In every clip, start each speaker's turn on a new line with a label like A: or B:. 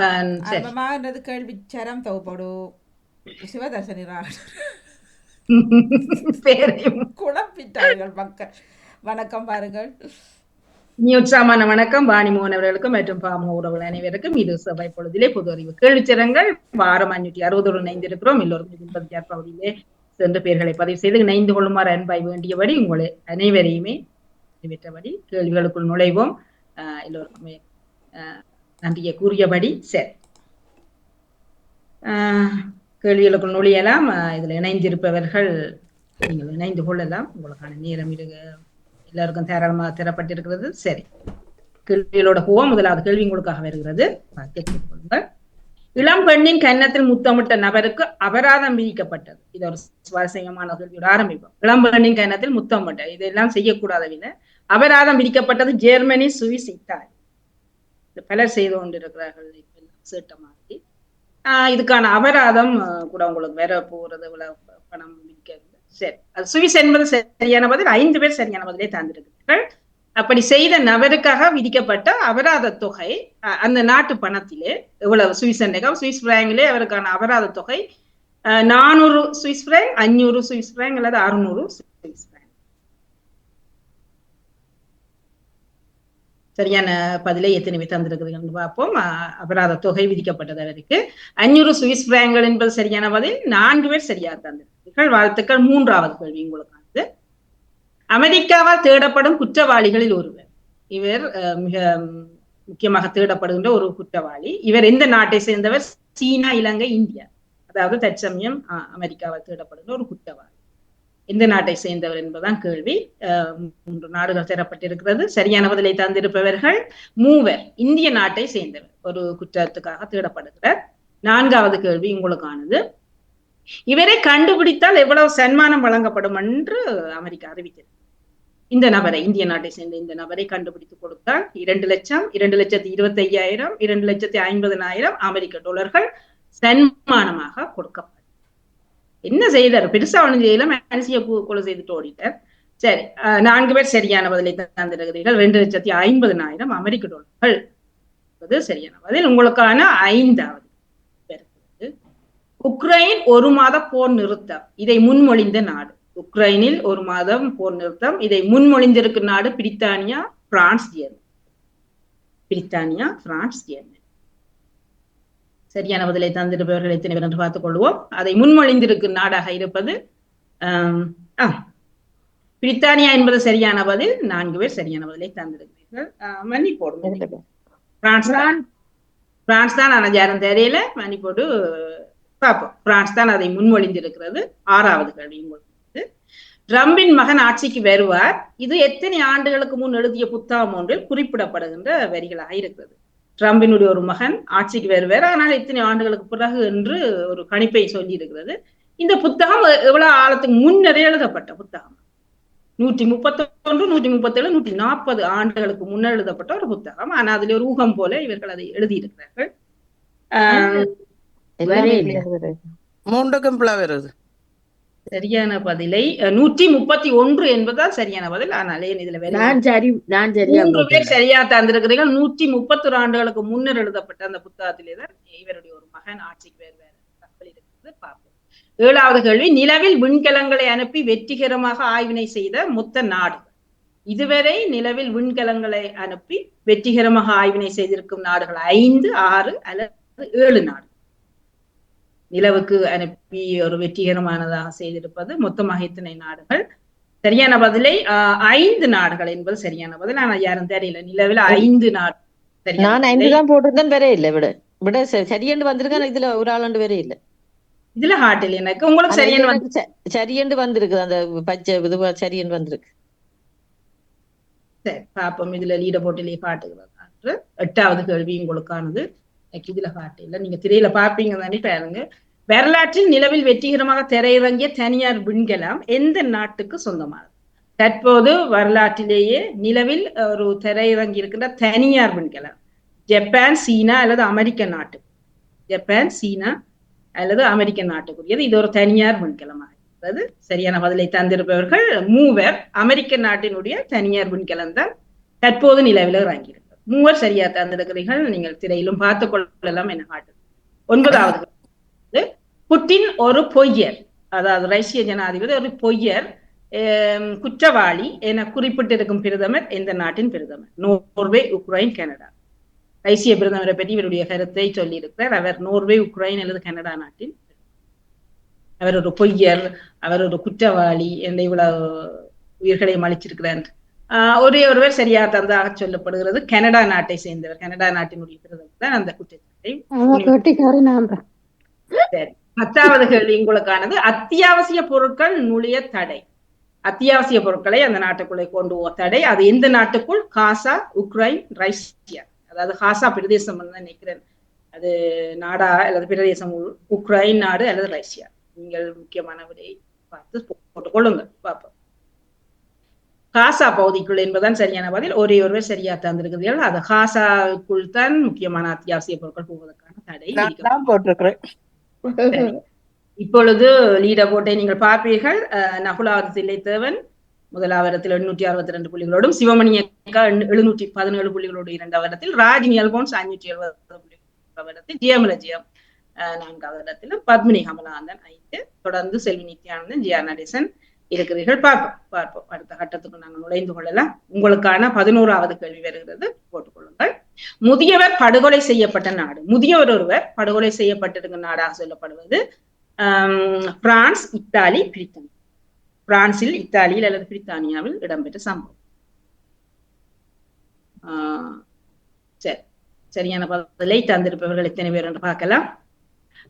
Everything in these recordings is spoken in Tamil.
A: ஆரம்பமானது கேள்வி சரம் தொகுப்படு சிவதர்சனி
B: பேரையும்
A: குழப்பிட்டார்கள் மக்கள் வணக்கம் பாருங்கள்
B: நீ உற்சாகமான வணக்கம் வாணி மோகன் அவர்களுக்கும் மற்றும் பாம உறவுகள் அனைவருக்கும் இது சபை பொழுதிலே பொது அறிவு கேள்விச்சரங்கள் வாரம் அஞ்சூற்றி அறுபதோடு இணைந்திருக்கிறோம் எல்லோருக்கும் ஆறு பகுதியிலே சென்று பெயர்களை பதிவு செய்து இணைந்து கொள்ளுமாறு அன்பாய் வேண்டியபடி உங்களை அனைவரையுமே நிறைவேற்றபடி கேள்விகளுக்குள் நுழைவோம் எல்லோருக்குமே நன்றியை கூறியபடி சரி. ஆஹ் கேள்விகளுக்குள் நுழையலாம். இதில் இதுல இணைந்திருப்பவர்கள் நீங்கள் இணைந்து கொள்ளலாம். உங்களுக்கான நேரம் இது எல்லாருக்கும் தாராளமாக தரப்பட்டிருக்கிறது. சரி. கேள்விகளோட போவோம். முதலாவது கேள்வி உங்களுக்காக வருகிறது. கேட்டுக்கொள்ளுங்கள் இளம் பெண்ணின் கன்னத்தில் முத்தமிட்ட நபருக்கு அபராதம் விதிக்கப்பட்டது. இது ஒரு சுவாரஸ்யமான கேள்வியோட ஆரம்பிப்போம். இளம் பெண்ணின் கன்னத்தில் முத்தமிட்ட இதெல்லாம் செய்யக்கூடாதவில்லை. அபராதம் விதிக்கப்பட்டது ஜெர்மனி சுவிஸ் இத்தாலி. பலர் செய்து கொண்டிருக்கிறார்கள் இப்ப சேட்ட மாதிரி. ஆஹ் இதுக்கான அபராதம் கூட உங்களுக்கு வேற போறது பணம் விற்கிறது. சரி. அது சுவிஸ் என்பது சரியான பதில் ஐந்து பேர் சரியான பதிலே தந்திருக்கிறார்கள். அப்படி செய்த நபருக்காக விதிக்கப்பட்ட அபராத தொகை அந்த நாட்டு பணத்திலே இவ்வளவு சுவிஸ் அண்டகம் சுவிஸ் பிராங்கிலே அவருக்கான அபராத தொகை நானூறு சுவிஸ் பிராங்க் அஞ்சூறு சுவிஸ் பிராங்க் அல்லது அறுநூறு சுவிஸ் பிராங்க் சரியான பதிலை எத்தனை பேர் தந்திருக்கிறீங்கன்னு பார்ப்போம். அபராத தொகை விதிக்கப்பட்டது அவருக்கு அஞ்சூறு சுவிஸ் பிராங்கள் என்பது சரியான பதில். நான்கு பேர் சரியாக தந்திருக்கிறீர்கள். வாழ்த்துக்கள். மூன்றாவது கேள்வி உங்களுக்கானது. அமெரிக்காவால் தேடப்படும் குற்றவாளிகளில் ஒருவர். இவர் அஹ், மிக முக்கியமாக தேடப்படுகின்ற ஒரு குற்றவாளி. இவர் எந்த நாட்டை சேர்ந்தவர்? சீனா இலங்கை இந்தியா. அதாவது தற்சமயம் அமெரிக்காவால் தேடப்படுகின்ற ஒரு குற்றவாளி. எந்த நாட்டை சேர்ந்தவர் என்பதுதான் கேள்வி. மூன்று நாடுகள் தேடப்பட்டிருக்கிறது சரியான பதிலை தந்திருப்பவர்கள் மூவர் இந்திய நாட்டை சேர்ந்தவர். ஒரு குற்றத்துக்காக தேடப்படுகிறார். நான்காவது கேள்வி உங்களுக்கானது. இவரை கண்டுபிடித்தால் எவ்வளவு சன்மானம் வழங்கப்படும் என்று அமெரிக்கா அறிவித்தது இந்த நபரை இந்திய நாட்டை சேர்ந்த இந்த நபரை கண்டுபிடித்து கொடுத்தால் இரண்டு லட்சம் இரண்டு லட்சத்தி இருபத்தி ஐயாயிரம் இரண்டு லட்சத்தி ஐம்பதனாயிரம் அமெரிக்க டாலர்கள் சன்மானமாக கொடுக்கப்படும். என்ன செய்தார்? பெருசா ஒன்றும் செய்யல. மனசிய கொலை செய்துட்டு ஓடிட்டார். சரி நான்கு பேர் சரியான பதிலை தந்திருக்கிறீர்கள். ரெண்டு லட்சத்தி ஐம்பதுனாயிரம் அமெரிக்க டாலர்கள். என்பது சரியான பதில். உங்களுக்கான ஐந்தாவது உக்ரைன் ஒரு மாத போர் நிறுத்தம். இதை முன்மொழிந்த நாடு. உக்ரைனில் ஒரு மாதம் போர் நிறுத்தம். இதை முன்மொழிந்திருக்கும் நாடு பிரித்தானியா பிரான்ஸ் ஜெர்மனி. பிரித்தானியா பிரான்ஸ் ஜெர்மனி. சரியான பதிலை தந்திருப்பவர்கள் எத்தனை பேர் என்று பார்த்துக் கொள்வோம். அதை முன்மொழிந்திருக்கும் நாடாக இருப்பது பிரித்தானியா என்பது சரியான பதில் நான்கு பேர் சரியான பதிலை தந்திருக்கிறீர்கள். மன்னி போடுங்க பிரான்ஸ் தான். பிரான்ஸ் தான் ஆனா யாரும் தெரியல பார்ப்போம். பிரான்ஸ் தான் அதை முன்மொழிந்திருக்கிறது. ஆறாவது கேள்வி உங்களுக்கு. ட்ரம்பின் மகன் ஆட்சிக்கு வருவார். இது எத்தனை ஆண்டுகளுக்கு முன் எழுதிய புத்தகம் ஒன்றில் குறிப்பிடப்படுகின்ற வரிகளாக இருக்கிறது. ட்ரம்பினுடைய ஒரு மகன் ஆட்சிக்கு வருவார் ஆனால் எத்தனை ஆண்டுகளுக்கு பிறகு என்று ஒரு கணிப்பை சொல்லி இருக்கிறது இந்த புத்தகம் எவ்வளவு ஆழத்துக்கு முன்னரே எழுதப்பட்ட புத்தகம்? நூற்றி முப்பத்தொன்று நூற்றி முப்பத்தேழு நூற்றி நாற்பது ஆண்டுகளுக்கு முன்னர் எழுதப்பட்ட ஒரு புத்தகம். ஆனா அதுல ஒரு ஊகம் போல இவர்கள் அதை எழுதியிருக்கிறார்கள்.
C: மூன்றுக்கும் பிள்ளை வருது.
B: சரியான பதிலை நூற்றி முப்பத்தி ஒன்று என்பதுதான் சரியான பதில். ஆனால் ஏன் இதுல வேற
D: நான் சரி நான் சரியா
B: மூன்று பேர் சரியா தந்திருக்கிறீர்கள். நூற்றி முப்பத்தொரு ஆண்டுகளுக்கு முன்னர் எழுதப்பட்ட அந்த புத்தகத்திலே தான் இவருடைய ஒரு மகன் ஆட்சிக்கு வேறு வேறு தகவல் இருக்கிறது. பார்ப்போம். ஏழாவது கேள்வி நிலவில் விண்கலங்களை அனுப்பி வெற்றிகரமாக ஆய்வினை செய்த மொத்த நாடுகள் இதுவரை நிலவில் விண்கலங்களை அனுப்பி வெற்றிகரமாக ஆய்வினை செய்திருக்கும் நாடுகள் ஐந்து ஆறு அல்லது ஏழு நாடு நிலவுக்கு அனுப்பி ஒரு வெற்றிகரமானதாக செய்திருப்பது மொத்தமாக இத்தனை நாடுகள். சரியான பதிலை ஐந்து நாடுகள் என்பது சரியான பதில். ஆனா யாரும் தெரியல நிலவில் ஐந்து நாடு
D: நான். ஐந்து தான் போட்டிருந்தேன் வேற இல்ல. விட. விட ச- சரியென்று வந்திருக்கேன் இதுல ஒரு ஆளாண்டு வேற இல்ல.
B: இதுல ஹாட்டில் எனக்கு உங்களுக்கு
D: இதுல
B: வந்து
D: எனக்கு ச- சரியென்று வந்திருக்கு அந்த பச்சை இது சரியென்று வந்திருக்கு.
B: சரி பாப்போம் இதுல லீட போட்டிலே காட்டுகிறது எட்டாவது கேள்வி உங்களுக்கானது. எனக்கு இதுல காட்டு இல்ல. நீங்க திரையில பாப்பீங்க தானே பாருங்க வரலாற்றில் நிலவில் வெற்றிகரமாக திரையிறங்கிய தனியார் விண்கலம் எந்த நாட்டுக்கு சொந்தமானது? தற்போது வரலாற்றிலேயே நிலவில் ஒரு திரையிறங்கி இருக்கின்ற தனியார் விண்கலம். ஜப்பான் சீனா அல்லது அமெரிக்க நாட்டு. ஜப்பான் சீனா அல்லது அமெரிக்க நாட்டுக்குரியது. இது ஒரு தனியார் விண்கலமாக இருக்கிறது சரியான பதிலை தந்திருப்பவர்கள் மூவர் அமெரிக்க நாட்டினுடைய தனியார் விண்கலம் தான் தற்போது நிலவில் இறங்கியிருக்கு மூவர் சரியா தந்திருக்கிறீர்கள். நீங்கள் திரையிலும் பார்த்துக் கொள்ளலாம் என்ன காட்டு ஒன்பதாவது வந்து, புட்டின் ஒரு பொய்யர் அதாவது ரஷ்ய ஜனாதிபதி ஒரு பொய்யர் குற்றவாளி என குறிப்பிட்டிருக்கும் பிரதமர் எந்த நாட்டின் பிரதமர். Norway Ukraine Canada. ரஷ்ய பிரதமரை பற்றி இவருடைய கருத்தை சொல்லியிருக்கிறார். அவர் நோர்வே உக்ரைன் அல்லது கனடா நாட்டின் அவர் ஒரு பொய்யர் அவர் ஒரு குற்றவாளி என்ற இவ்வளவு உயிர்களை அளிச்சிருக்கிறார் ஒரே ஒருவர் சரியா தந்ததாக சொல்லப்படுகிறது. கனடா நாட்டை சேர்ந்தவர் கனடா நாட்டினுடைய பிரதமர் தான் அந்த குற்றச்சாட்டை பத்தாவது கேள்வி உங்களுக்கானது. அத்தியாவசிய பொருட்கள் நுழைய தடை. அத்தியாவசிய பொருட்களை அந்த நாட்டுக்குள்ளே கொண்டு போக தடை. அது எந்த நாட்டுக்குள்? Gaza Ukraine Russia. அதாவது காசா பிரதேசம் தான் நினைக்கிறேன். அது நாடா அல்லது பிரதேசம் உக்ரைன் நாடு அல்லது ரஷ்யா. நீங்கள் முக்கியமான விடையை பார்த்து போட்டுக் கொள்ளுங்கள் பார்ப்போம். காசா பகுதிக்குள் என்பதுதான் சரியான பதில். ஒரே ஒருவர் சரியா தந்திருக்கிறீர்கள். அது காசாக்குள் தான் முக்கியமான அத்தியாவசிய பொருட்கள் போவதற்கான தடை.
C: போட்டிருக்கிறேன்.
B: இப்பொழுது லீட போட்டை நீங்கள் பார்ப்பீர்கள். நகுலாவது தில்லைத்தேவன் முதலாவரத்தில் எண்ணூற்றி அறுபத்தி ரெண்டு புள்ளிகளோடும் சிவமணி அக்கா எழுநூற்றி பதினேழு புள்ளிகளோடு இரண்டாவது இடத்தில் ராஜினி அல்போன்ஸ் ஐநூற்றி எழுபது புள்ளிகளோடு இடத்தில் ஜெயமல ஜெயம் நான்காவது இடத்திலும் பத்மினி கமலாந்தன் ஐந்து தொடர்ந்து செல்வி நித்யானந்தன் ஜியா நடேசன் இருக்கிறீர்கள். பார்ப்போம் பார்ப்போம். அடுத்த கட்டத்துக்கு நாங்கள் நுழைந்து கொள்ளலாம். உங்களுக்கான பதினோராவது கேள்வி வருகிறது. போட்டுக்கொள்ளுங்கள் முதியவர் படுகொலை செய்யப்பட்ட நாடு. முதியவர் ஒருவர் படுகொலை செய்யப்பட்டிருக்கும் நாடாக சொல்லப்படுவது பிரான்ஸ் இத்தாலி பிரித்தானியா. பிரான்சில் இத்தாலியில் அல்லது பிரித்தானியாவில் இடம்பெற்ற சம்பவம். சரி. சரியான பதிலை தந்திருப்பவர்கள் எத்தனை பேர் என்று பார்க்கலாம்.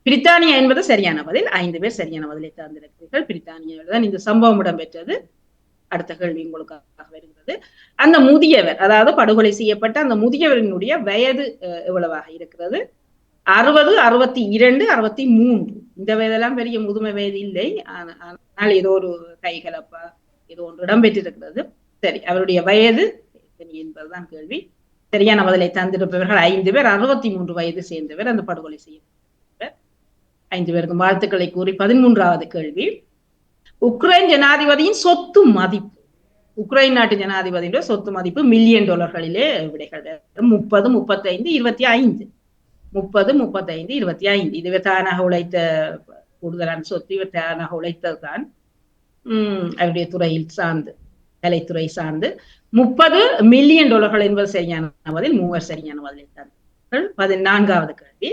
B: பிரித்தானியா என்பது சரியான பதில். ஐந்து பேர் சரியான பதிலை தந்திருக்கிறீர்கள். பிரித்தானியாவில் தான் இந்த சம்பவம் இடம்பெற்றது. அடுத்த கேள்வி உங்களுக்காக வருகிறது. அந்த முதியவர் அதாவது படுகொலை செய்யப்பட்ட அந்த முதியவரினுடைய வயது எவ்வளவாக இருக்கிறது? அறுபது அறுபத்தி இரண்டு அறுபத்தி மூன்று. இந்த வயதெல்லாம் பெரிய முதுமை வயது இல்லை. ஆனால் ஏதோ ஒரு கைகலப்பா ஏதோ ஒன்று இடம்பெற்றிருக்கிறது. சரி அவருடைய வயது என்பதுதான் கேள்வி. சரியான பதிலை தந்திருப்பவர்கள் ஐந்து பேர் அறுபத்தி மூன்று வயது சேர்ந்தவர் அந்த படுகொலை செய்யப்பட்டவர். ஐந்து பேருக்கு வாழ்த்துக்களை கூறி பதிமூன்றாவது கேள்வி. உக்ரைன் ஜனாதிபதியின் சொத்து மதிப்பு. உக்ரைன் நாட்டு ஜனாதிபதியோட சொத்து மதிப்பு மில்லியன் டாலர்களிலே விடைகள் முப்பது முப்பத்தைந்து இருபத்தி ஐந்து. முப்பது முப்பத்தைந்து இருபத்தி ஐந்து. இது தானாக உழைத்த கூடுதலான சொத்து இவர் தானாக உழைத்ததுதான் உம் அவருடைய துறையில் சார்ந்து கலைத்துறை சார்ந்து. முப்பது மில்லியன் டாலர்கள் என்பது சரியான பதில் மூவர் சரியான பதில் பதினான்காவது கேள்வி.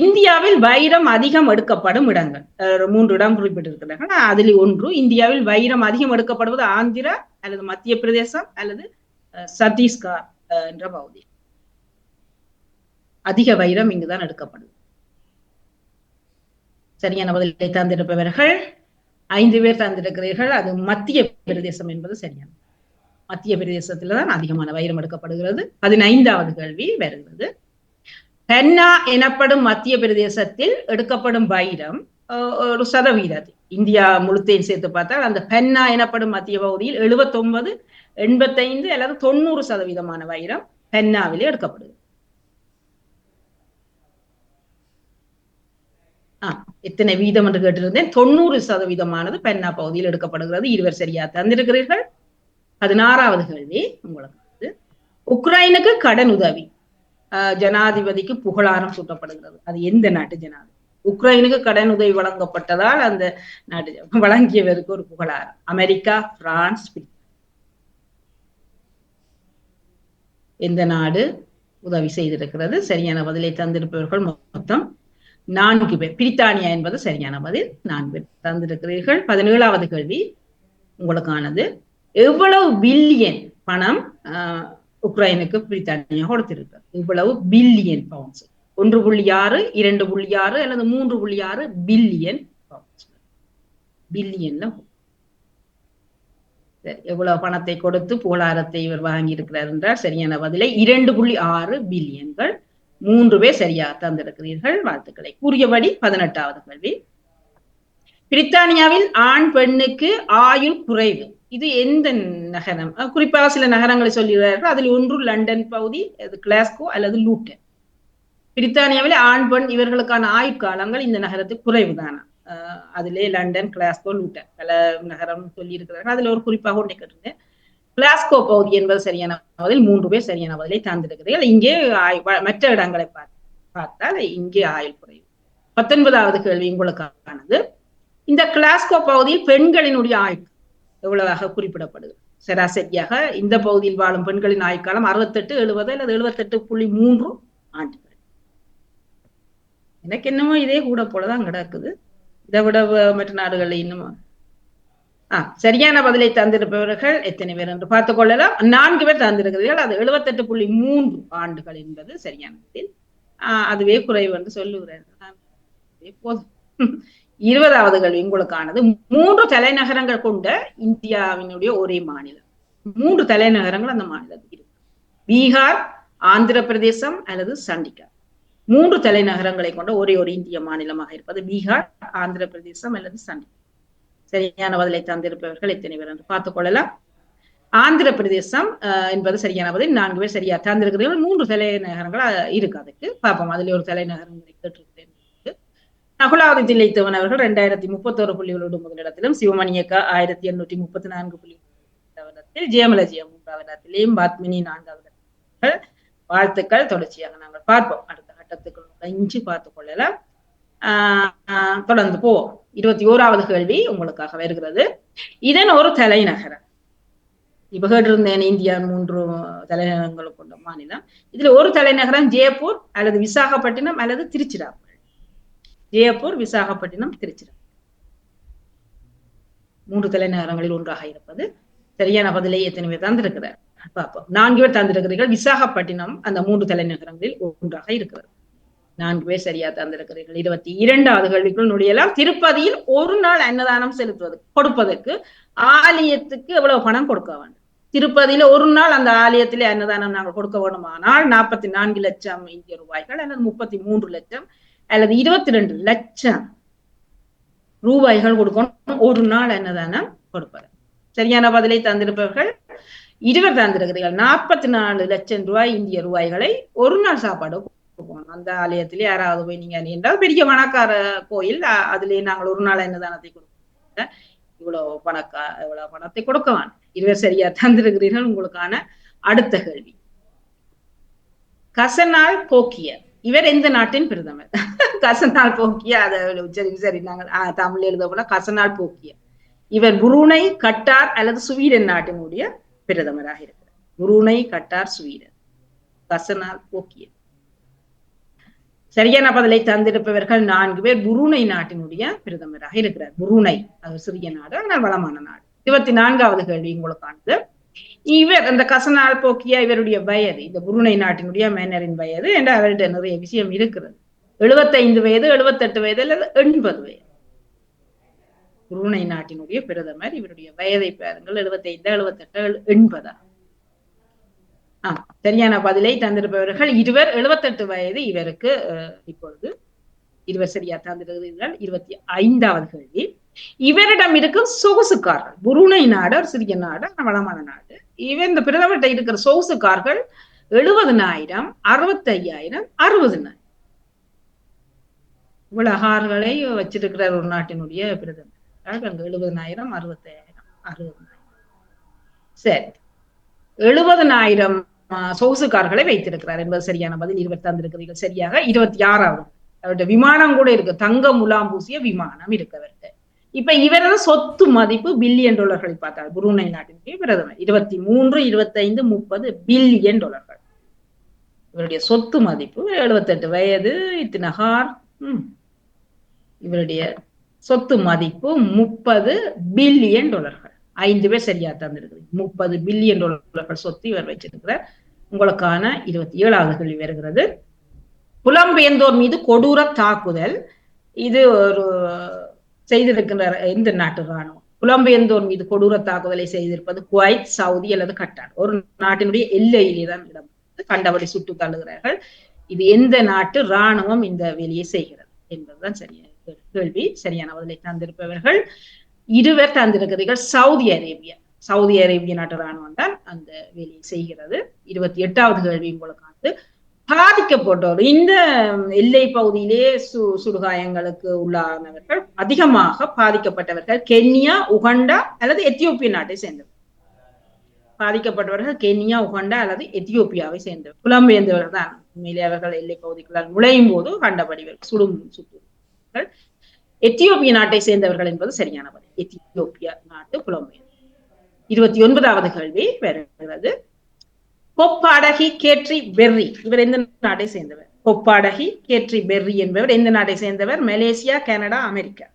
B: இந்தியாவில் வைரம் அதிகம் எடுக்கப்படும் இடங்கள். மூன்று இடம் குறிப்பிட்டிருக்கிறார்கள். அதில் ஒன்று இந்தியாவில் வைரம் அதிகம் எடுக்கப்படுவது ஆந்திரா அல்லது மத்திய பிரதேசம் அல்லது சத்தீஸ்கர் என்ற பகுதி. அதிக வைரம் இங்குதான் எடுக்கப்படுது. சரியான பதிலை தந்திருப்பவர்கள் ஐந்து பேர் தந்திருக்கிறீர்கள். அது மத்திய பிரதேசம் என்பது சரியான. மத்திய பிரதேசத்துல தான் அதிகமான வைரம் எடுக்கப்படுகிறது. பதினைந்தாவது கேள்வி வருகிறது. பென்னா எனப்படும் மத்திய பிரதேசத்தில் எடுக்கப்படும் வைரம் ஒரு சதவீதம் இந்தியா முழுத்தையும் சேர்த்து பார்த்தால் அந்த பென்னா எனப்படும் மத்திய பகுதியில் எழுபத்தொன்பது எண்பத்தைந்து அல்லது தொண்ணூறு சதவீதமான வைரம் பென்னாவிலே எடுக்கப்படுது. ஆஹ் எத்தனை வீதம் என்று கேட்டிருந்தேன். தொண்ணூறு சதவீதமானது பென்னா பகுதியில் எடுக்கப்படுகிறது. இருவர் சரியா தந்திருக்கிறீர்கள். பதினாறாவது கேள்வி உங்களுக்கு. உக்ரைனுக்கு கடன் உதவி. ஜனாதிபதிக்கு புகழாரம் சூட்டப்படுகிறது. அது எந்த நாட்டு ஜனாதிபதி உக்ரைனுக்கு கடன் உதவி வழங்கப்பட்டதால் அந்த நாட்டு வழங்கியவருக்கு ஒரு புகழாரம். அமெரிக்கா பிரான்ஸ் எந்த நாடு உதவி செய்திருக்கிறது? சரியான பதிலை தந்திருப்பவர்கள் மொத்தம் நான்கு பேர். பிரித்தானியா என்பது சரியான பதில். நான்கு பேர் தந்திருக்கிறீர்கள். பதினேழாவது கேள்வி உங்களுக்கானது. எவ்வளவு பில்லியன் பணம் ஆஹ், உக்ரைனுக்கு பிரித்தானியா கொடுத்திருக்கு இவ்வளவு பில்லியன் பவுண்ட்ஸ் ஒன்று புள்ளி ஆறு இரண்டு புள்ளி ஆறு அல்லது மூன்று புள்ளி ஆறு பில்லியன் பவுண்ட்ஸ் பில்லியன்ல சரி, எவ்வளவு பணத்தை கொடுத்து புகழாரத்தை இவர் வாங்கி இருக்கிறார் என்றால் சரியான பதிலை இரண்டு புள்ளி ஆறு பில்லியன்கள் மூன்று பேர் சரியா தந்திருக்கிறீர்கள். வாழ்த்துக்களை. கூறியபடி பதினெட்டாவது கேள்வி. பிரித்தானியாவில் ஆண் பெண்ணுக்கு ஆயுள் குறைவு. இது எந்த நகரம்? குறிப்பாக சில நகரங்களை சொல்லுகிறார்கள் அதில் ஒன்று லண்டன் பகுதி அது கிளாஸ்கோ அல்லது லூட்டன். பிரித்தானியாவில் ஆண் பெண் இவர்களுக்கான ஆயுட்காலங்கள் இந்த நகரத்துக்கு குறைவுதானா? அஹ் அதிலே லண்டன் கிளாஸ்கோ லூட்டன் பல நகரம் சொல்லியிருக்கிறார்கள். அதில் அதுல ஒரு குறிப்பாக ஒன்றை கேட்டிருந்தேன். கிளாஸ்கோ பகுதி என்பது சரியான பதில் மூன்று பேர் சரியான பதிலை தந்திருக்கிறீர்கள் இங்கே மற்ற இடங்களை பார்த்தால் இங்கே ஆயுள் குறைவு. பத்தொன்பதாவது கேள்வி உங்களுக்கானது. இந்த கிளாஸ்கோ பகுதியில் பெண்களினுடைய ஆயுள் எவ்வளவாக குறிப்பிடப்படுகிறது சராசரியாக இந்த பகுதியில் வாழும் பெண்களின் ஆயுட்காலம் அறுபத்தெட்டு எழுபது அல்லது எழுபத்தெட்டு புள்ளி மூன்று ஆண்டுகள். எனக்கு என்னமோ இதே கூட போலதான் கிடக்குது. இதை விட மற்ற நாடுகளில் இன்னும் ஆ சரியான பதிலை தந்திருப்பவர்கள் எத்தனை பேர் என்று பார்த்துக் கொள்ளலாம். நான்கு பேர் தந்திருக்கிறீர்கள். அது எழுபத்தெட்டு புள்ளி மூன்று ஆண்டுகள் என்பது சரியான பதில். ஆஹ் அதுவே குறைவு என்று சொல்லுகிறேன். போதும். இருபதாவது கேள்வி உங்களுக்கானது. மூன்று தலைநகரங்கள் கொண்ட இந்தியாவினுடைய ஒரே மாநிலம். மூன்று தலைநகரங்கள் அந்த மாநிலத்தில் இருக்கு. பீகார் ஆந்திர பிரதேசம் அல்லது சண்டிகர். மூன்று தலைநகரங்களை கொண்ட ஒரே ஒரு இந்திய மாநிலமாக இருப்பது பீகார் ஆந்திர பிரதேசம் அல்லது சண்டிகர். சரியான பதிலை தந்திருப்பவர்கள் எத்தனை பேர் என்று பார்த்துக் கொள்ளலாம். ஆந்திர பிரதேசம் என்பது சரியான பதில். நான்கு பேர் சரியா தந்திருக்கிறீர்கள். மூன்று தலைநகரங்கள் இருக்கு அதுக்கு. பார்ப்போம். அதுல ஒரு தலைநகரங்களை கேட்டு நகுலாவதி தில்லைத்தவன் அவர்கள் ரெண்டாயிரத்தி முப்பத்தோரு புள்ளிகளோடு முதலிடத்திலும் சிவமணி அக்கா ஆயிரத்தி எண்ணூற்றி முப்பத்தி நான்கு புள்ளி இடத்தில் ஜெயமலஜியா மூன்றாவது இடத்திலையும் பாத்மினி நான்காவது இடத்தில் வாழ்த்துக்கள். தொடர்ச்சியாக நாங்கள் பார்ப்போம். அடுத்த கட்டத்துக்கு நுழைஞ்சு பார்த்து கொள்ளலாம். ஆஹ் தொடர்ந்து போவோம். இருபத்தி ஓராவது கேள்வி உங்களுக்காக வருகிறது. இதன் ஒரு தலைநகரம். இப்ப கேட்டிருந்தேன் இந்தியா மூன்று தலைநகரங்களை கொண்ட மாநிலம். இதுல ஒரு தலைநகரம் ஜெயப்பூர் அல்லது விசாகப்பட்டினம் அல்லது திருச்சிராப்பள்ளி. ஜெயப்பூர் விசாகப்பட்டினம் திருச்சிராப்பள்ளி. மூன்று தலைநகரங்களில் ஒன்றாக இருப்பது. சரியான பதிலை எத்தனை பேர் தந்திருக்கிறார்? பார்ப்போம். நான்கு பேர் தந்திருக்கிறீர்கள். விசாகப்பட்டினம் அந்த மூன்று தலைநகரங்களில் ஒன்றாக இருக்கிறது. நான்கு பேர் சரியா தந்திருக்கிறீர்கள். இருபத்தி இரண்டாவது கேள்விக்குள் நுழையலாம். திருப்பதியில் ஒரு நாள் அன்னதானம் செலுத்துவது கொடுப்பதற்கு ஆலயத்துக்கு எவ்வளவு பணம் கொடுக்க வேண்டும்? திருப்பதியில ஒரு நாள் அந்த ஆலயத்திலே அன்னதானம் நாங்கள் கொடுக்க வேண்டுமானால் நாற்பத்தி நான்கு லட்சம் இந்திய ரூபாய்கள் அல்லது முப்பத்தி மூன்று லட்சம் அல்லது இருபத்தி ரெண்டு லட்சம் ரூபாய்கள் கொடுக்கணும். ஒரு நாள் என்னதானம் கொடுப்பது. சரியான பதிலை தந்திருப்பவர்கள் இருவர் தந்திருக்கிறீர்கள். நாற்பத்தி நாலு லட்சம் ரூபாய் இந்திய ரூபாய்களை ஒரு நாள் சாப்பாடு கொடுப்போம் அந்த ஆலயத்திலே யாராவது போய் நீங்க என்றால் பெரிய பணக்கார கோயில் அதுலயே நாங்கள் ஒரு நாள் என்னதானத்தை கொடுக்கணும் இவ்வளவு பணக்கா இவ்வளவு பணத்தை கொடுக்க வேண்டாம் இருவர் சரியா தந்திருக்கிறீர்கள் உங்களுக்கான அடுத்த கேள்வி. கசனால் கோக்கியர் இவர் எந்த நாட்டின் பிரதமர்? கசனால் போக்கிய அதை சரி சரி நாங்கள் தமிழ் எழுத போல கசனால் போக்கிய. இவர் புரூனை கட்டார் அல்லது சுவீடன் நாட்டினுடைய பிரதமராக இருக்கிறார். Brunei Qatar Sweden. கசனால் போக்கிய. சரியான பதிலை தந்திருப்பவர்கள் நான்கு பேர் புரூனை நாட்டினுடைய பிரதமராக இருக்கிறார். புரூனை அது சிறிய நாடு ஆனால் வளமான நாடு. இருபத்தி நான்காவது கேள்வி உங்களுக்கானது. இவர் அந்த கசனால் போக்கிய இவருடைய வயது இந்த புருணை நாட்டினுடைய மன்னரின் வயது என்ற அவருடைய நிறைய விஷயம் இருக்கிறது. எழுபத்தைந்து வயது எழுபத்தெட்டு வயது அல்லது எண்பது வயது. புருணை நாட்டினுடைய பிரதமர் இவருடைய வயதை பாருங்கள் எழுபத்தைந்து எழுபத்தெட்டு எண்பதா? ஆ சரியான பதிலை தந்திருப்பவர்கள் இருவர் எழுபத்தெட்டு வயது இவருக்கு இப்பொழுது இருவர் சரியா தந்திருக்கிறீர்கள். இருபத்தி ஐந்தாவது கேள்வி. இவரிடம் இருக்கும் சொகுசுக்கார்கள் புருணை நாடு ஒரு சிறிய நாடு வளமான நாடு. இவன் இந்த பிரதமர்கிட்ட இருக்கிற சொகுசுக்கார்கள் எழுபதனாயிரம் அறுபத்தி ஐயாயிரம் அறுபதுனாயிரம். இவ்வளவு கார்களை வச்சிருக்கிறார் ஒரு நாட்டினுடைய பிரதமர். அங்க எழுபதனாயிரம் அறுபத்தாயிரம் அறுபதனாயிரம். சரி. எழுபதனாயிரம் சொகுசுக்கார்களை வைத்திருக்கிறார் என்பது சரியான பதில். இருபத்தி தந்திருக்கிறீர்கள் சரியாக. இருபத்தி ஆறாவது. அவருடைய விமானம் கூட இருக்கு. தங்க முலாம் பூசிய விமானம் இருக்கு அவர்கிட்ட. இப்ப இவரது சொத்து மதிப்பு பில்லியன் டாலர்களை பார்த்தார் புருணை நாட்டினுடைய பிரதமர். இருபத்தி மூன்று இருபத்தைந்து முப்பது பில்லியன் டாலர்கள் இவருடைய சொத்து மதிப்பு எழுபத்தெட்டு வயது இத்தினஹார். இவருடைய சொத்து மதிப்பு முப்பது பில்லியன் டாலர்கள் ஐந்து பேர் சரியா தந்திருக்கு முப்பது பில்லியன் டாலர்கள் சொத்து இவர் வச்சிருக்கிறார் உங்களுக்கான இருபத்தி ஏழாவது கேள்வி வருகிறது. புலம்பெயர்ந்தோர் மீது கொடூர தாக்குதல். இது ஒரு செய்திருக்கின்ற எந்த நாட்டு ராணுவம் புலம்பெயர்ந்தோர் மீது கொடூர தாக்குதலை செய்திருப்பது குவைத் சவுதி அல்லது கட்டார். ஒரு நாட்டினுடைய எல்லையிலே தான் இடம் கண்டபடி சுட்டு தள்ளுகிறார்கள். இது எந்த நாட்டு ராணுவம் இந்த வேலையை செய்கிறது என்பதுதான் சரியான கேள்வி. சரியான பதிலை தந்திருப்பவர்கள் இருவர் தந்திருக்கிறீர்கள். Saudi Arabia. சவுதி அரேபிய நாட்டு ராணுவம் தான் அந்த வேலையை செய்கிறது. இருபத்தி எட்டாவது கேள்வி உங்களுக்கானது. பாதிக்கப்பட்டோர் இந்த எல்லை பகுதியிலே சு சுடுகாயங்களுக்கு உள்ளானவர்கள் அதிகமாக பாதிக்கப்பட்டவர்கள். கென்யா உகண்டா அல்லது எத்தியோப்பிய நாட்டை சேர்ந்தவர். பாதிக்கப்பட்டவர்கள் கென்யா உகண்டா அல்லது எத்தியோப்பியாவை சேர்ந்தவர். புலம்பெயர்ந்தவர்கள் தான். உண்மையிலே அவர்கள் எல்லை பகுதிகளால் நுழையும் போது கண்டபடிவர் சுடும் சுட்டு எத்தியோப்பிய நாட்டை சேர்ந்தவர்கள் என்பது சரியான பதில். எத்தியோப்பியா நாட்டு புலம்பெயர். இருபத்தி ஒன்பதாவது கேள்வி வருகிறது. கொப்பாடகி கேட்ரி பெர்ரி இவர் எந்த நாட்டை சேர்ந்தவர்? கொப்பாடகி கேட்ரி பெர்ரி என்பவர் எந்த நாட்டை சேர்ந்தவர்? Malaysia Canada America.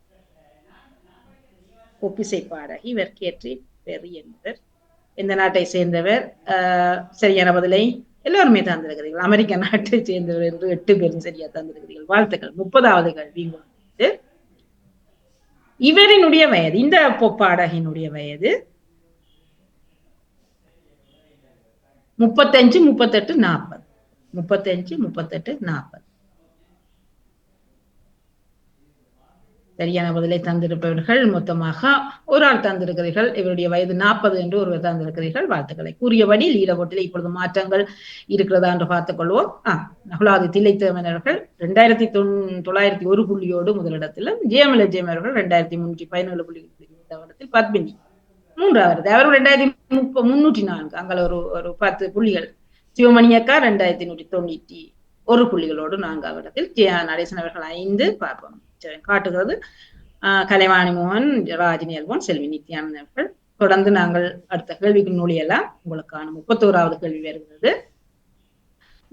B: ஒப்பிசை பாடகி இவர் கேட்ரி பெர்ரி என்பவர் எந்த நாட்டை சேர்ந்தவர்? சரியான பதிலை எல்லோருமே தந்திருக்கிறீர்கள். அமெரிக்க நாட்டை சேர்ந்தவர் என்று எட்டு பேரும் சரியா தந்திருக்கிறீர்கள். வாழ்த்துக்கள். முப்பதாவது கல்வி இவரினுடைய வயது இந்த பொப்பாடகினுடைய வயது முப்பத்தஞ்சு முப்பத்தெட்டு நாற்பது முப்பத்தஞ்சு முப்பத்தெட்டு நாற்பது சரியான பதிலை தந்திருப்பவர்கள் மொத்தமாக ஒரு ஆள் தந்திருக்கிறீர்கள். இவருடைய வயது நாற்பது என்று ஒருவர் தந்திருக்கிறீர்கள். வாழ்த்துக்களை. கூறியபடி லீடபோட்டில் இப்பொழுது மாற்றங்கள் இருக்கிறதா என்று பார்த்துக் கொள்வோம். ஆஹ் நகுலாதி தில்லைத்தேவனர்கள் ரெண்டாயிரத்தி தொள்ளாயிரத்தி ஒரு புள்ளியோடு முதலிடத்திலும் ஜெயமல ஜெயம் ரெண்டாயிரத்தி முன்னூற்றி பதினேழு புள்ளி இடத்தில் பத்மினி. மூன்றாவது. அவர் ரெண்டாயிரத்தி முப்ப முன்னூற்றி நான்கு அங்கே ஒரு ஒரு பத்து புள்ளிகள். சிவமணி அக்கா ரெண்டாயிரத்தி நூற்றி தொண்ணூற்றி ஒரு புள்ளிகளோடு நான்காவது இடத்தில் ஜெய நடேசன் அவர்கள் ஐந்து பார்ப்போம். காட்டுகிறது. கலைவாணி மோகன் ராஜினி அல்வான் செல்வி நித்யானந்த் அவர்கள். தொடர்ந்து நாங்கள் அடுத்த கேள்விக்கு நூலியெல்லாம் உங்களுக்கான முப்பத்தோராவது கேள்வி வருகிறது.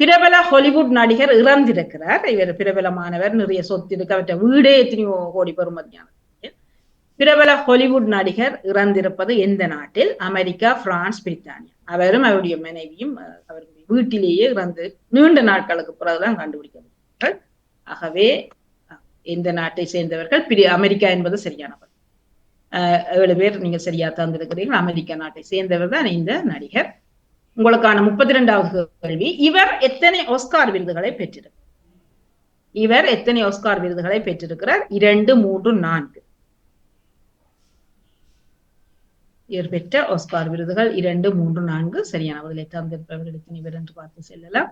B: பிரபல ஹாலிவுட் நடிகர் இறந்திருக்கிறார். இவர் பிரபலமானவர். நிறைய சொத்து இருக்கு. அவற்றை வீடே எத்தனையோ கோடி பெறுமதியானது பிரபல ஹாலிவுட் நடிகர் இறந்திருப்பது எந்த நாட்டில்? அமெரிக்கா பிரான்ஸ் பிரித்தானியா. அவரும் அவருடைய மனைவியும் அவருடைய வீட்டிலேயே இறந்து நீண்ட நாட்களுக்கு பிறகுதான் கண்டுபிடிக்கப்பட்டார்கள். ஆகவே எந்த நாட்டை சேர்ந்தவர்கள்? பிரி அமெரிக்கா என்பது சரியானவர் ஏழு பேர் நீங்க சரியா தந்திருக்கிறீர்கள். அமெரிக்கா நாட்டை சேர்ந்தவர் தான் இந்த நடிகர். உங்களுக்கான முப்பத்தி ரெண்டாவது கேள்வி. இவர் எத்தனை ஒஸ்கார் விருதுகளை பெற்றிருக்கிறார்? இவர் எத்தனை ஒஸ்கார் விருதுகளை பெற்றிருக்கிறார்? இரண்டு மூன்று நான்கு. இவர் பெற்ற ஒஸ்கார் விருதுகள் இரண்டு மூன்று நான்கு சரியான பதிலை தந்திருப்பவர்கள் என்று பார்த்து செல்லலாம்.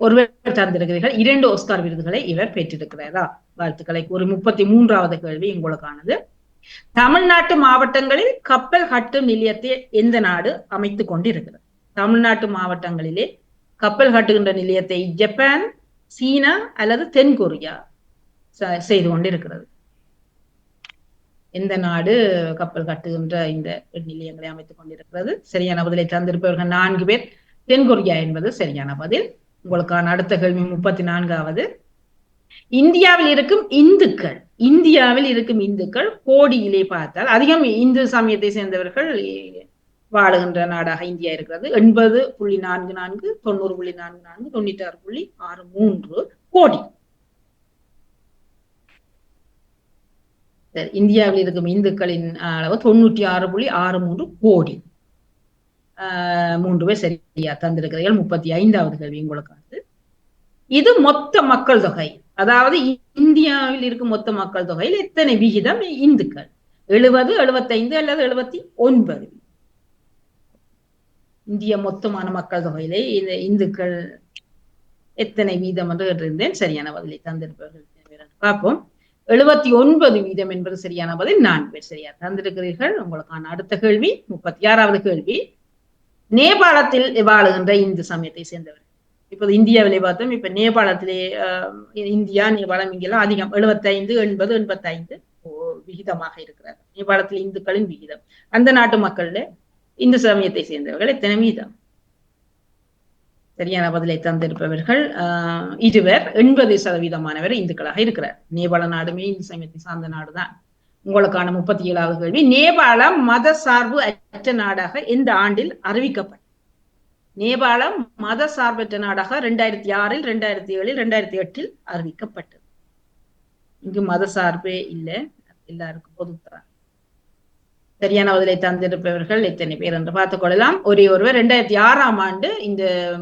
B: ஒருவர் தந்திருக்கிறீர்கள். இரண்டு ஒஸ்கார் விருதுகளை இவர் பெற்றிருக்கிறாரா வாழ்த்துக்களை. ஒரு முப்பத்தி மூன்றாவது கேள்வி உங்களுக்கானது தமிழ்நாட்டு மாவட்டங்களில் கப்பல் கட்டும் நிலையத்தை எந்த நாடு அமைத்துக் கொண்டிருக்கிறது? தமிழ்நாட்டு மாவட்டங்களிலே கப்பல் கட்டுகின்ற நிலையத்தை ஜப்பான் சீனா அல்லது தென்கொரியா செய்து கொண்டிருக்கிறது. எந்த நாடு கப்பல் கட்டுகின்ற இந்த நிலையங்களை அமைத்துக் கொண்டிருக்கிறது. சரியான பதிலை தந்திருப்பவர்கள் நான்கு பேர். தென்கொரியா என்பது சரியான பதில். உங்களுக்கான அடுத்த கேள்வி முப்பத்தி நான்காவது. இந்தியாவில் இருக்கும் இந்துக்கள் இந்தியாவில் இருக்கும் இந்துக்கள் கோடியிலே பார்த்தால் அதிகம் இந்து சமயத்தை சேர்ந்தவர்கள் வாழுகின்ற நாடாக இந்தியா இருக்கிறது. எண்பது புள்ளி நான்கு நான்கு தொண்ணூறு புள்ளி நான்கு நான்கு தொண்ணூத்தி ஆறு புள்ளி ஆறு மூன்று கோடி. இந்தியாவில் இருக்கும் இந்துக்களின் அளவு தொண்ணூற்றி ஆறு புள்ளி ஆறு மூன்று கோடி. மூன்று பேர் சரியா தந்திருக்கிறீர்கள். முப்பத்தி ஐந்தாவது கேள்வி உங்களுக்கானது. இது மொத்த மக்கள் தொகை. அதாவது இந்தியாவில் இருக்கும் மொத்த மக்கள் தொகையில் எத்தனை விகிதம் இந்துக்கள்? எழுபது எழுபத்தைந்து அல்லது எழுபத்தி ஒன்பது? இந்திய மொத்தமான மக்கள் தொகையிலே இந்த இந்துக்கள் எத்தனை வீதம் என்று கேட்டிருந்தேன். சரியான பதிலை தந்திருப்பவர்கள் பார்ப்போம். எழுபத்தி ஒன்பது வீதம் என்பது சரியான பதில். நான்கு பேர் சரியா தந்திருக்கிறீர்கள். உங்களுக்கான அடுத்த கேள்வி முப்பத்தி ஆறாவது கேள்வி. நேபாளத்தில் வாழுகின்ற இந்து சமயத்தை சேர்ந்தவர். இப்போது இந்தியாவிலே பார்த்தோம் இப்ப நேபாளத்திலே இந்தியா நேபாளம் இங்கெல்லாம் அதிகம். எழுபத்தைந்து எண்பது எண்பத்தைந்து விகிதமாக இருக்கிறார் நேபாளத்தில் இந்துக்களின் விகிதம். அந்த நாட்டு மக்கள்ல இந்து சமயத்தை சேர்ந்தவர்கள் எத்தனை வீதம்? சரியான பதிலை தந்திருப்பவர்கள் ஆஹ் இருவர் எண்பது சதவீதமானவர் இந்துக்களாக இருக்கிறார். நேபாள நாடுமே இந்து சமயத்தை சார்ந்த நாடுதான். உங்களுக்கான முப்பத்தி ஏழாவது கேள்வி. நேபாளம் மத சார்பு அற்ற நாடாக எந்த ஆண்டில் அறிவிக்கப்பட்டது? நேபாளம் மத சார்பற்ற நாடாக ரெண்டாயிரத்தி ஆறில் ரெண்டாயிரத்தி ஏழில் ரெண்டாயிரத்தி எட்டில் அறிவிக்கப்பட்டது. இங்கு மத சார்பே இல்லை. எல்லாருக்கும் பொதுத்தான் சரியான பதிலை தந்திருப்பவர்கள் எத்தனை பேர் என்று பார்த்துக் கொள்ளலாம். ஒரே ஒருவர் ரெண்டாயிரத்தி ஆறாம் ஆண்டு இந்த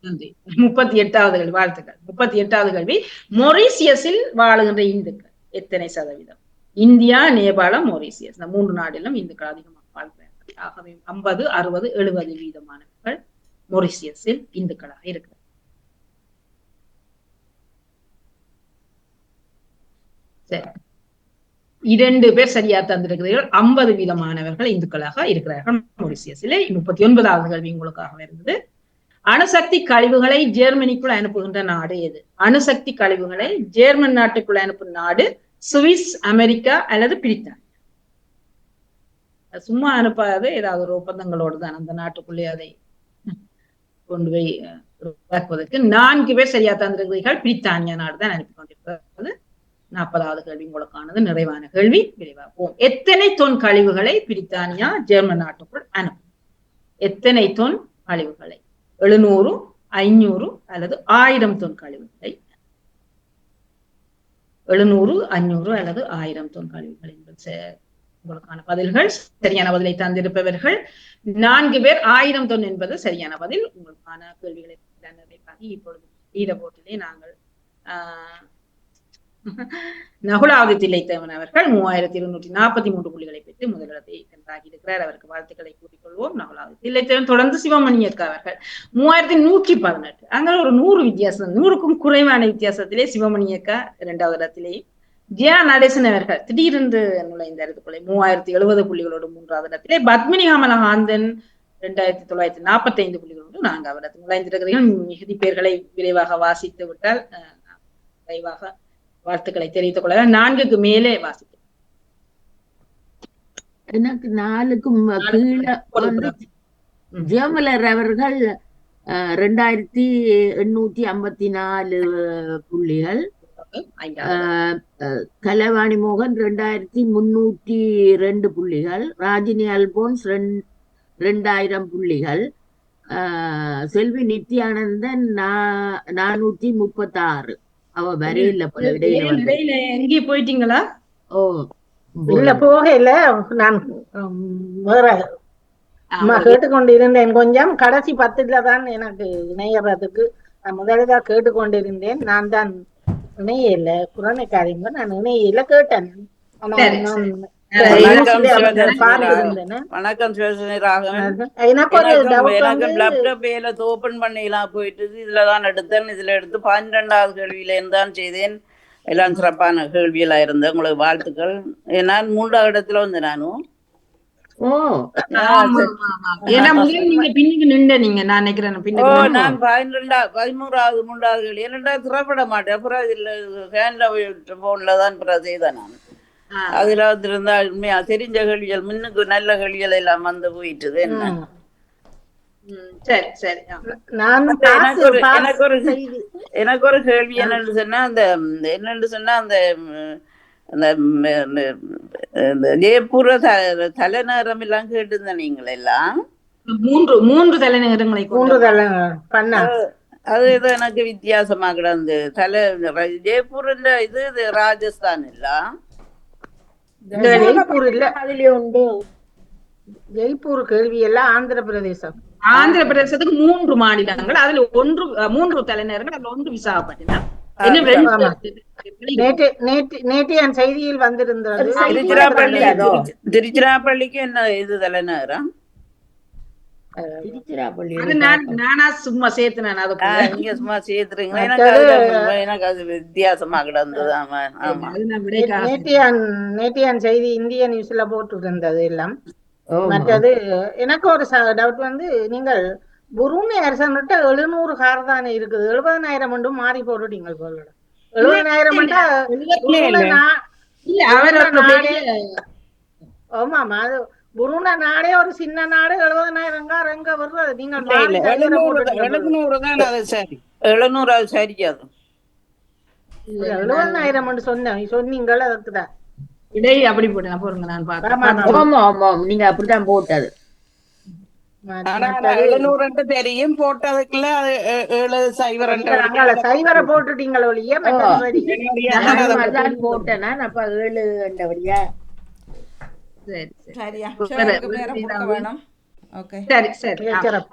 B: நன்றி. முப்பத்தி எட்டாவது கல்வி வாழ்த்துக்கள். முப்பத்தி எட்டாவது கல்வி மொரீசியஸில் வாழுகின்ற இந்துக்கள். எத்தனை சதவீதம்? இந்தியா நேபாளம் மொரீசியஸ். இந்த மூன்று நாட்டிலும் இந்துக்கள் அதிகமாக வாழ்கிறார்கள். ஆகவே ஐம்பது அறுபது எழுபது வீதமானவர்கள் மொரிசியஸில் இந்துக்களாக இருக்கிறார் சரி. இரண்டு பேர் சரியா தந்திருக்கிறீர்கள். ஐம்பது வீதமானவர்கள் இந்துக்களாக இருக்கிறார்கள். மொரிசியஸிலே முப்பத்தி ஒன்பதாவது கேள்வி உங்களுக்காக இருந்தது அணுசக்தி கழிவுகளை ஜெர்மனிக்குள் அனுப்புகின்ற நாடு எது? அணுசக்தி கழிவுகளை ஜெர்மன் நாட்டுக்குள் அனுப்பும் நாடு சுவிஸ் அமெரிக்கா அல்லது பிரித்தான் சும்மா அனுப்பாது. ஏதாவது ஒரு ஒப்பந்தங்களோடு தான் அந்த நாட்டுக்குள்ளே அதை கொண்டு போய் அஹ், உருவாக்குவதற்கு நான்கு பேர் சரியா தந்திருக்கிறீர்கள். பிரித்தானியா நாடு தான் அனுப்பி கொண்டிருக்கிறது. நாற்பதாவது கேள்வி உங்களுக்கானது. நிறைவான கேள்வி விரைவாக்குவோம். எத்தனை தொன் கழிவுகளை பிரித்தானியா ஜெர்மன் நாட்டுக்குள் அனுப்பும்? எத்தனை தொன் கழிவுகளை? எழுநூறு ஐநூறு அல்லது ஆயிரம் தொன் கழிவுகளை? எழுநூறு ஐநூறு அல்லது ஆயிரம் தொன் கழிவுகள் என்பது உங்களுக்கான பதில்கள். சரியான பதிலை தந்திருப்பவர்கள். நான்கு பேர் ஆயிரம் தொன் என்பது சரியான பதில். உங்களுக்கான கேள்விகளை நிறைவாகி இப்பொழுது ஈர போட்டிலே நாங்கள் ஆஹ் நகுலாவது தில்லைத்தேவன் அவர்கள் மூவாயிரத்தி இருநூற்றி நாற்பத்தி மூன்று புள்ளிகளை பெற்று முதலிடத்தை வென்றாகி இருக்கிறார் அவருக்கு வாழ்த்துக்களை கூட்டிக்கொள்வோம் நகுலாவது தில்லைத்தேவன் தொடர்ந்து சிவமணி அக்கா அவர்கள் மூவாயிரத்தி நூற்றி பதினெட்டு. அங்க ஒரு நூறு வித்தியாசம் நூறுக்கும் குறைவான வித்தியாசத்திலே சிவமணி அக்கா இரண்டாவது இடத்திலேயும் ஜியா நடேசன் அவர்கள் திடீரென்று நுழைந்த இடத்துக்குள்ளே மூவாயிரத்தி எழுபது புள்ளிகளோடு மூன்றாவது இடத்திலே பத்மினி கமலஹாந்தன் இரண்டாயிரத்தி தொள்ளாயிரத்தி நாற்பத்தி ஐந்து புள்ளிகளோடு நான்காவது இடத்தில் நுழைந்திருக்கிறீர்கள் மிகுதி பேர்களை விரைவாக வாசித்து விட்டால் விரைவாக வாழ்த்துக்களை தெரிவித்துக் கொள்ளலாம் நான்குக்கு மேலே வாசித்து
E: எனக்கு நாலுக்கும் கீழே வந்து. ஜெயமலர் அவர்கள் ரெண்டாயிரத்தி எண்ணூத்தி ஐம்பத்தி நாலு புள்ளிகள் கலைவாணி மோகன் ரெண்டாயிரத்தி முன்னூத்தி ரெண்டு புள்ளிகள் ராஜினி அல்போன்ஸ் ரெண்- ரெண்டாயிரம் புள்ளிகள் செல்வி நித்யானந்தன் நா- நானூத்தி முப்பத்தாறு. அவ வரையில போல இடையில
B: எங்கேயும் போயிட்டீங்களா?
E: ஓ
F: இல்ல போகையில நான் வேற அம்மா கேட்டுக்கொண்டு இருந்தேன் கொஞ்சம் கடைசி பத்துல தான் எனக்கு இணையறதுக்கு நான் முதலில் கேட்டுக்கொண்டிருந்தேன். நான் தான் இணையல. குரணைக்காரிங்க நான் இணையில கேட்டேன். ஆனா
C: வணக்கம் சிவசனி ராகவன்.
F: எனக்கு
C: லேப்டாப் வேலை ஓபன் பண்ணிலாம் போயிட்டு இதுல தான் எடுத்தேன். இதுல எடுத்து பன்னிரெண்டாவது கேள்வியில தான் செய்தேன். எல்லாம் சிறப்பான கேள்வியெல்லாம் இருந்தது உங்களுக்கு வாழ்த்துக்கள். நான் மூன்றாவது இடத்துல வந்து நானும் பதிமூன்றாவது மூன்றாவது கேள்வி. ஏனெண்டா திறப்பட மாட்டேன். அப்புறம் இதுல ஹேண்ட்ல போன்ல தான் அப்புறம் செய்தேன் நான். அதுல வந்திருந்தா உண்மையா தெரிஞ்ச கேள்விகள் முன்னுக்கு நல்ல கேள்விகள் எல்லாம் வந்து போயிட்டுது என்ன? எனக்கு ஒரு கேள்வி என்னன்னு சொன்னா அந்த என்னன்னு சொன்னா அந்த அந்த த- தலைநகரம் எல்லாம் கேட்டிருந்த நீங்கள் எல்லாம்.
B: மூன்று மூன்று தலைநகரங்களை
F: கூண்டுதல் பண்ண.
C: அது ஏதோ எனக்கு வித்தியாசமா கிடந்து தலை ஜெய்ப்பூர் இது இது ராஜஸ்தான் எல்லாம்.
F: ஜெய்ப்பூர் இல்ல
E: அதுலயே உண்டு.
F: ஜெய்ப்பூர் கேள்வி எல்லாம் ஆந்திர பிரதேசம்.
B: ஆந்திர பிரதேசத்துக்கு மூன்று மாநிலங்கள் அதுல ஒன்று மூன்று தலைநகரங்கள் அதுல ஒன்று விசாகப்பட்டினம்.
F: செய்தியில் வந்திருந்தது.
C: திருச்சிராப்பள்ளிக்கு என்ன இது தலைநகரம்
E: திருச்சிராப்பள்ளி
B: நான் நானா சும்மா சேர்த்து நான்
C: ஆ,
B: அதுக்குள்ள
C: நீங்க சும்மா சேர்த்துறீங்களா எனக்கு அது வித்தியாசமா கிடந்தது.
F: செய்தி இந்திய நியூஸ்ல போட்டு இருந்தது எல்லாம் மற்றது எனக்கு ஒரு டவுட் வந்து நீங்கள் புருணை அரசன்கிட்ட எழுநூறு கார் தானே இருக்குது. எழுபதனாயிரம் மட்டும் மாறி போட்டுட்டீங்க போல. எழுபதனாயிரம் மட்டும் ஆமாமா அது புருணை நாடே ஒரு சின்ன நாடு எழுபதனாயிரம் கார் எங்க வருது கையில
C: எழுநூறு தான் அது சரி. எழுநூறு அது சரியாது
F: சொன்னேன். சொன்னீங்களா அதுக்குதான்
B: இடை அப்படி போட்டு நான் போருங்க நான்
F: ஆமா,
B: பார்த்தேன்
E: ஆமா ஆமா நீங்க அப்படித்தான் போட்டது.
C: ஆனா எழுநூறு தெரியும் போட்டதுக்குள்ள ஏழு
F: அங்கால சைவரை போட்டுட்டீங்களோ ஒழிய மற்றது சரி.
E: அதான் போட்டேன்? நான் அப்ப ஏழு
B: சரி சரி.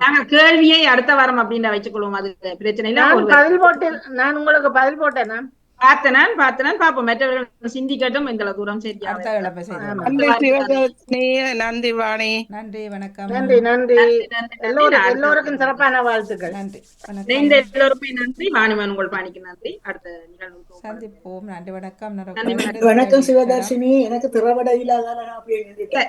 B: நாங்க கேள்வியை அடுத்த வாரம் அப்படின்னு வச்சுக்கொள்வோம் அது பிரச்சனை இல்ல
F: பதில் போட்டு நான் உங்களுக்கு பதில் போட்டேனா
B: பார்த்தனான் பார்த்தனான் பாப்போம் மற்றவர்கள் சிந்திக்கட்டும். இந்த தூரம்
G: நன்றி சிவதர்ஷினி நன்றி வாணி.
A: நன்றி வணக்கம்.
F: நன்றி எல்லோரும். எல்லோருக்கும் சிறப்பான வாழ்த்துக்கள்.
A: நன்றி
B: இந்த
A: வணக்கம்
B: எல்லோருமே நன்றி. வாணிமன் உங்கள் பாணிக்கு நன்றி. அடுத்த நிகழ்வு
A: சந்திப்போம். நன்றி வணக்கம்.
H: வணக்கம். சிவதர்ஷினி எனக்கு திறவட இல்லாத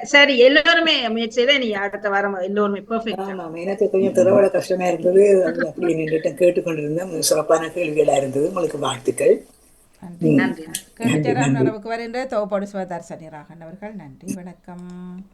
B: சரி எல்லோருமே முயற்சி நீ அடுத்த வாரம் எல்லோருமே பெர்ஃபெக்ட்
H: ஆமாம் எனக்கு கொஞ்சம் திறவட கஷ்டமா இருந்தது. அப்படியே நின்றுட்டேன். கேட்டுக்கொண்டிருந்தேன். சிறப்பான கேள்விகளா இருந்தது. உங்களுக்கு வாழ்த்துக்கள்.
A: நன்றி.
B: நன்றி.
A: கேட்டுச்சரம் நிறைவுக்கு வருகின்ற தொகுப்பாடு சிவதர்சனி ராகன் அவர்கள். நன்றி. வணக்கம்.